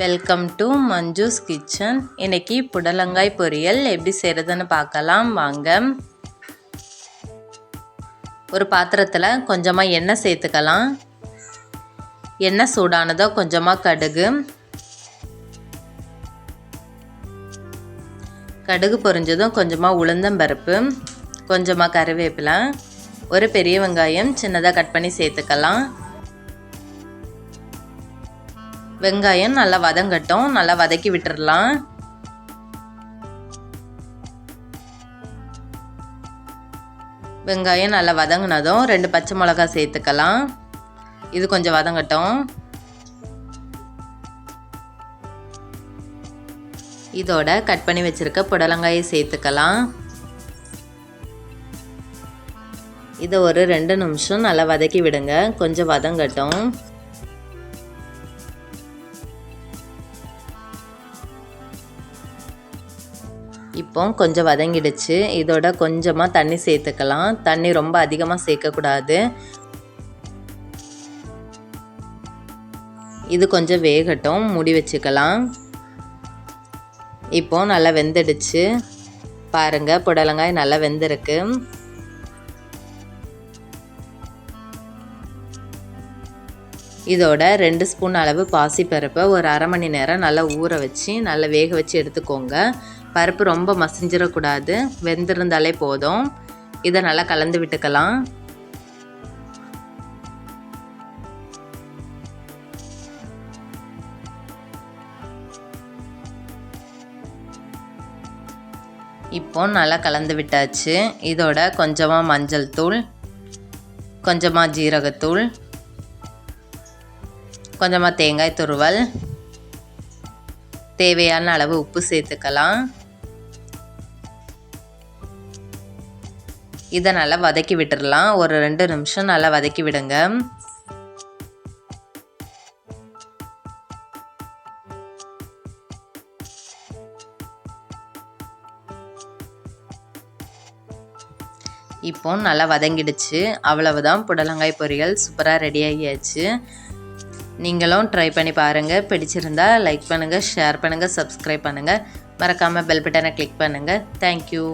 Welcome to Manju's kitchen இன்னைக்கு புடலங்காய் பொரியல் எப்படி செய்கிறதுன்னு பார்க்கலாம். வாங்க. ஒரு பாத்திரத்தில் கொஞ்சமாக எண்ணெய் சேர்த்துக்கலாம். எண்ணெய் சூடானதோ கொஞ்சமாக கடுகு. கடுகு பொரிஞ்சதும் கொஞ்சமாக உளுந்தம்பருப்பு கொஞ்சமாக கருவேப்பிலை ஒரு பெரிய வெங்காயம் சின்னதாக கட் பண்ணி சேர்த்துக்கலாம். வெங்காயம் நல்லா வதங்கட்டும் நல்லா வதக்கி விட்டுடலாம் வெங்காயம் நல்லா வதங்கினதும் ரெண்டு பச்சை மிளகா சேர்த்துக்கலாம். இது கொஞ்சம் வதங்கட்டும். இதோட கட் பண்ணி வச்சுருக்க புடலங்காயை சேர்த்துக்கலாம். இதை ஒரு ரெண்டு நிமிஷம் நல்லா வதக்கி விடுங்க. கொஞ்சம் வதங்கட்டும். இப்போ கொஞ்சம் வதங்கிடுச்சு. இதோட கொஞ்சமாக தண்ணி சேர்த்துக்கலாம். தண்ணி ரொம்ப அதிகமாக சேர்க்கக்கூடாது. இது கொஞ்சம் வேகட்டும். மூடி வச்சுக்கலாம். இப்போ நல்லா வெந்துடுச்சு. பாருங்கள் புடலங்காய் நல்லா வெந்திருக்கு. இதோட ரெண்டு ஸ்பூன் அளவு பாசிப்பருப்பை ஒரு அரை மணி நேரம் நல்லா ஊற வச்சு நல்லா வேக வச்சு எடுத்துக்கோங்க. பருப்பு ரொம்ப மசிஞ்சிடக்கூடாது வெந்திருந்தாலே போதும். இதை நல்லா கலந்து விட்டுக்கலாம். இப்போ நல்லா கலந்து விட்டாச்சு. இதோட கொஞ்சமாக மஞ்சள் தூள் கொஞ்சமாக ஜீரகத்தூள் கொஞ்சமாக தேங்காய் துருவல் தேவையான அளவு உப்பு சேர்த்துக்கலாம். இதை நல்லா வதக்கி விட்டுடலாம் ஒரு ரெண்டு நிமிஷம் நல்லா வதக்கி விடுங்க. இப்போ நல்லா வதங்கிடுச்சு. அவ்வளவுதான் புடலங்காய் பொரியல். சூப்பராக ரெடி ஆகியாச்சு. நீங்களும் ட்ரை பண்ணி பாருங்கள் பிடிச்சிருந்தா லைக் பண்ணுங்கள் ஷேர் பண்ணுங்கள் சப்ஸ்கிரைப் பண்ணுங்கள் மறக்காமல் பெல் பட்டனை கிளிக் பண்ணுங்கள் தேங்க்யூ